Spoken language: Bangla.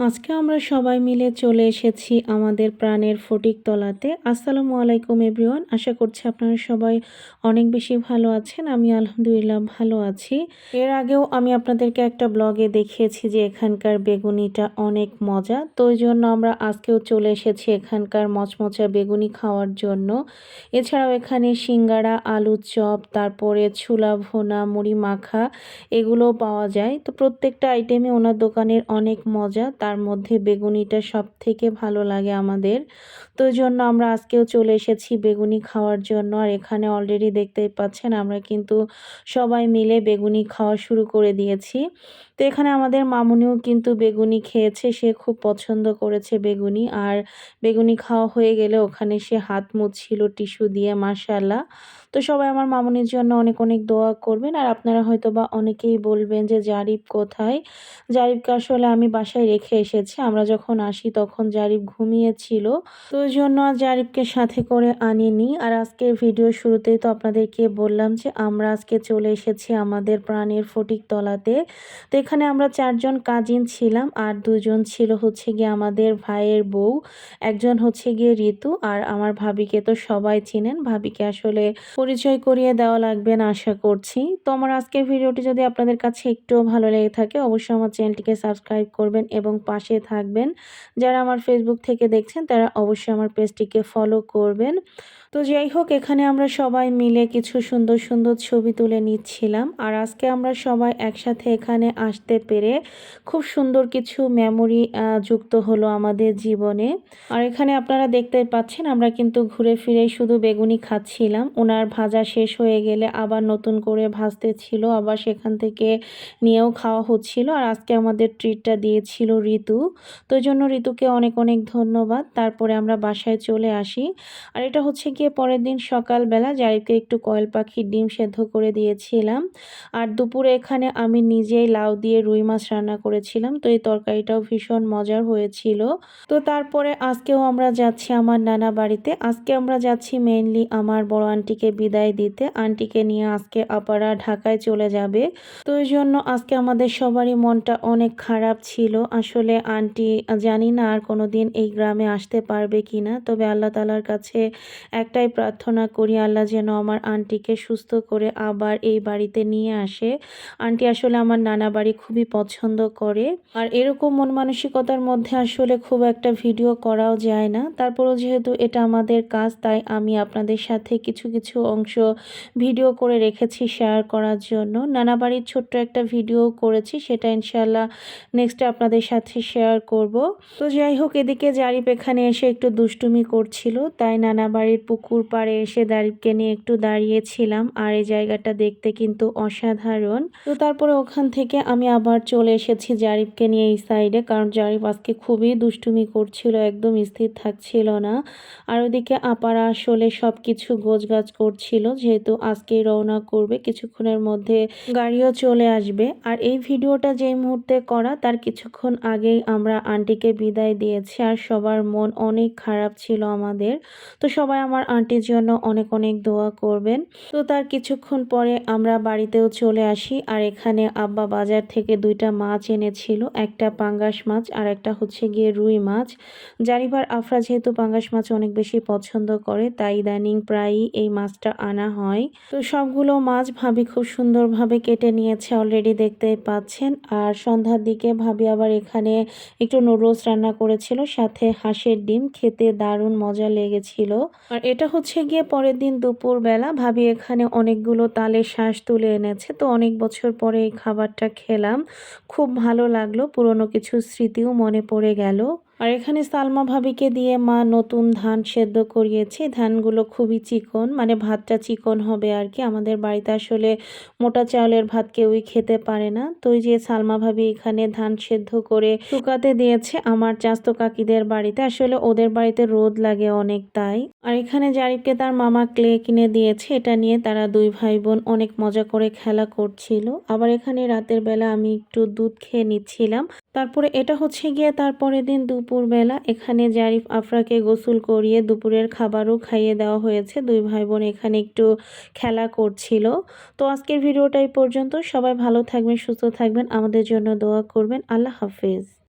আজকে আমরা সবাই মিলে চলে এসেছি আমাদের প্রাণের ফটিক তলাতে। আসসালামু আলাইকুম, এভরিওয়ান। আশা করছি আপনারা সবাই অনেক বেশি ভালো আছেন। আমি আলহামদুলিল্লাহ ভালো আছি। এর আগেও আমি আপনাদেরকে একটা ব্লগে দেখিয়েছি যে এখানকার বেগুনিটা অনেক মজা। তো ওই জন্য আমরা আজকেও চলে এসেছি এখানকার মচমচা বেগুনি খাওয়ার জন্য। এছাড়াও এখানে সিঙ্গারা, আলু চপ, তারপরে ছুলা ভোনা, মুড়ি মাখা, এগুলোও পাওয়া যায়। তো প্রত্যেকটা আইটেমে ওনার দোকানের অনেক মজা। মধ্যে বেগুনিটা সব থেকে ভালো লাগে আমাদের। তো জন্য আমরা আজকেও চলে এসেছি বেগুনি খাওয়ার জন্য। আর এখানে অলরেডি দেখতেই পাচ্ছেন, আমরা কিন্তু সবাই মিলে বেগুনি খাওয়া শুরু করে দিয়েছি। তো এখানে আমাদের মামুনিও কিন্তু বেগুনি খেয়েছে, সে খুব পছন্দ করেছে বেগুনি। আর বেগুনি খাওয়া হয়ে গেলে ওখানে সে হাত মুছছিল টিস্যু দিয়ে মাসাল্লাহ তো সবাই আমার মামুনির জন্য অনেক অনেক দোয়া করবেন। আর আপনারা হয়তো বা অনেকেই বলবেন যে, জারিফ কোথায়? জারিফকে আসলে আমি বাসায় রেখে এসেছি। আমরা যখন আসি তখন জারিফ ঘুমিয়েছিল। তো ওই জন্য আর জারিফকে সাথে করে আনিনি। আর আজকের ভিডিও শুরুতেই তো আপনাদেরকে বললাম যে, আমরা আজকে চলে এসেছি আমাদের প্রাণের ফটিক তলাতে। তো এখানে আমরা চারজন কাজিন ছিলাম। আর দুজন ছিল হচ্ছে গিয়ে আমাদের ভাইয়ের বউ। একজন হচ্ছে গিয়ে ঋতু। আর আমার ভাবিকে তো সবাই চিনেন। ভাবিকে আসলে পরিচয় করিয়ে দেওয়া লাগবে না, আশা করছি। তো আমার আজকের ভিডিওটি যদি আপনাদের কাছে একটুও ভালো লেগে থাকে, অবশ্যই আমার চ্যানেলটিকে সাবস্ক্রাইব করবেন এবং পাশে থাকবেন। যারা আমার ফেসবুক থেকে দেখছেন, তারা অবশ্যই আমার পেজটিকে ফলো করবেন। তো যাই হোক, এখানে আমরা সবাই মিলে কিছু সুন্দর সুন্দর ছবি তুলে নিচ্ছিলাম। আর আজকে আমরা সবাই একসাথে এখানে আসতে পেরে খুব সুন্দর কিছু মেমোরি যুক্ত হলো আমাদের জীবনে। আর এখানে আপনারা দেখতে পাচ্ছেন, আমরা কিন্তু ঘুরে ফিরে শুধু বেগুনি খাচ্ছিলাম। ওনার ভাজা শেষ হয়ে গেলে আবার নতুন করে ভাজতে ছিল, আবার সেখান থেকে নিয়েও খাওয়া হচ্ছিল। আর আজকে আমাদের ট্রিটটা দিয়েছিল ঋতু। তো জন্য ঋতুকে অনেক অনেক ধন্যবাদ। তারপরে আমরা বাসায় চলে আসি। আর এটা হচ্ছে গিয়ে পরের দিন সকালবেলা জারিফকে একটু কয়েল পাখির ডিম সেদ্ধ করে দিয়েছিলাম। আর দুপুরে এখানে আমি নিজেই লাউ দিয়ে রুই মাছ রান্না করেছিলাম। তো এই তরকারিটাও ভীষণ মজার হয়েছিল। তো তারপরে আজকেও আমরা যাচ্ছি আমার নানা বাড়িতে। আজকে আমরা যাচ্ছি মেইনলি আমার বড় আন্টিকে বিদায় দিতে আন্টিকে নিয়ে আজকে আপারা ঢাকায় চলে যাবে। তো ওই জন্য আজকে আমাদের সবারই মনটা অনেক খারাপ ছিল। আসলে আন্টি, জানি না আর কোনো দিন এই গ্রামে আসতে পারবে কি না তবে আল্লাহ তালার কাছে একটাই প্রার্থনা করি, আল্লাহ যেন আমার আন্টিকে সুস্থ করে আবার এই বাড়িতে নিয়ে আসে। আন্টি আসলে আমার নানা বাড়ি খুবই পছন্দ করে। আর এরকম মন মানসিকতার মধ্যে আসলে খুব একটা ভিডিও করাও যায় না। তারপরেও যেহেতু এটা আমাদের কাজ, তাই আমি আপনাদের সাথে কিছু কিছু অংশ ভিডিও করে রেখেছি শেয়ার করার জন্য। নানা বাড়ির ছোট্ট একটা ভিডিও করেছি, সেটা ইনশাল্লাহ নেক্সটে আপনাদের সাথে শেয়ার করব। তো যাই হোক, এদিকে জারিপ এখানে এসে একটু দুষ্টুমি করছিল, তাই নানা বাড়ির পুকুর পাড়ে এসে দারিপকে নিয়ে একটু দাঁড়িয়েছিলাম, আর এই জায়গাটা দেখতে কিন্তু অসাধারণ। তো তারপরে ওখান থেকে আমি আবার চলে এসেছি জারিপকে নিয়ে এই সাইডে কারণ জারিপ আজকে খুবই দুষ্টুমি করছিল, একদম স্থির থাকছিল না। আর ওদিকে আপারা আসলে সব কিছু গোছগাছ করছিল যেহেতু আজকেই রওনা করবে, কিছুক্ষণের মধ্যে গাড়িও চলে আসবে। আর এই ভিডিওটা যেই মুহূর্তে করা, তার কিছুক্ষণ আগেই আমরা আন্টিকে বিদায় দিয়েছি। আর সবার মন অনেক খারাপ ছিল আমাদের। তো সবাই আমার আন্টির জন্য অনেক অনেক দোয়া করবেন। তো তার কিছুক্ষণ পরে আমরা বাড়িতেও চলে আসি। আর এখানে আব্বা বাজার থেকে দুইটা মাছ এনেছিল, একটা পাঙ্গাস মাছ আর একটা হচ্ছে গিয়ে রুই মাছ। জারিবার আফরা যেহেতু পাঙ্গাস মাছ অনেক বেশি পছন্দ করে, তাই ইদানিং প্রায়ই এই মাছটা আনা হয়। তো সবগুলো মাছ ভাবি খুব সুন্দরভাবে কেটে নিয়েছে অলরেডি দেখতে পাচ্ছেন। আর সন্ধ্যার দিকে ভাবি আবার এখানে একটু নুডলস রান্না করেছিল, সাথে হাঁসের ডিম। খেতে দারুণ মজা লেগেছিল। আর এটা হচ্ছে গিয়ে পরের দিন দুপুর বেলা ভাবি এখানে অনেকগুলো তালের শ্বাস তুলে এনেছে। তো অনেক বছর পরে এই খাবারটা খেলাম। খুব ভালো লাগল, পুরনো কিছু স্মৃতিও মনে পড়ে গেল। আর এখানে সালমা ভাবিকে দিয়ে মা নতুন ধান সেদ্ধ করিয়েছে। ধানগুলো খুবই চিকন মানে ভাতটা চিকন হবে আর কি। আমাদের বাড়িতে আসলে মোটা চাউলের ভাত কেউই খেতে পারে না। তো যে সালমা ভাবি এখানে ধান সেদ্ধ করে শুকাতে দিয়েছে আমার চাস্ত কাকিদের বাড়িতে। আসলে ওদের বাড়িতে রোদ লাগে অনেক তাই। আর এখানে জারিফকে তার মামা ক্লে কিনে দিয়েছে। এটা নিয়ে তারা দুই ভাই বোন অনেক মজা করে খেলা করছিল। আবার এখানে রাতের বেলা আমি একটু দুধ খেয়ে নিচ্ছিলাম। তারপরে এটা হচ্ছে গিয়ে তারপরের দিন দুপুরবেলা এখানে জারিফ আফরাকে গোসল করিয়ে দুপুরের খাবারও খাইয়ে দেওয়া হয়েছে। দুই ভাই বোন এখানে একটু খেলা করছিল। তো আজকের ভিডিওটাই পর্যন্ত। সবাই ভালো থাকবেন, সুস্থ থাকবেন। আমাদের জন্য দোয়া করবেন। আল্লাহ হাফিজ।